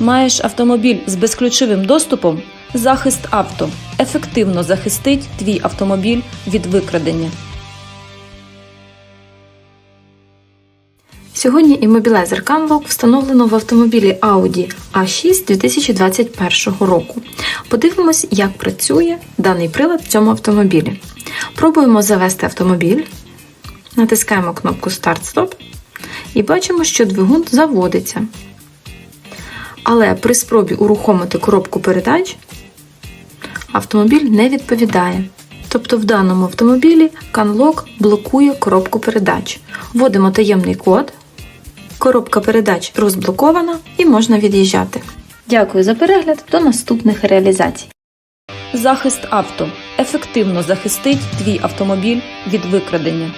Маєш автомобіль з безключовим доступом? Захист авто ефективно захистить твій автомобіль від викрадення. Сьогодні іммобілайзер CanLock встановлено в автомобілі Audi A6 2021 року. Подивимось, як працює даний прилад в цьому автомобілі. Пробуємо завести автомобіль, натискаємо кнопку Старт-Стоп і бачимо, що двигун заводиться. Але при спробі урухомити коробку передач автомобіль не відповідає. Тобто в даному автомобілі CanLock блокує коробку передач. Вводимо таємний код, коробка передач розблокована і можна від'їжджати. Дякую за перегляд, до наступних реалізацій. Захист авто ефективно захистить твій автомобіль від викрадення.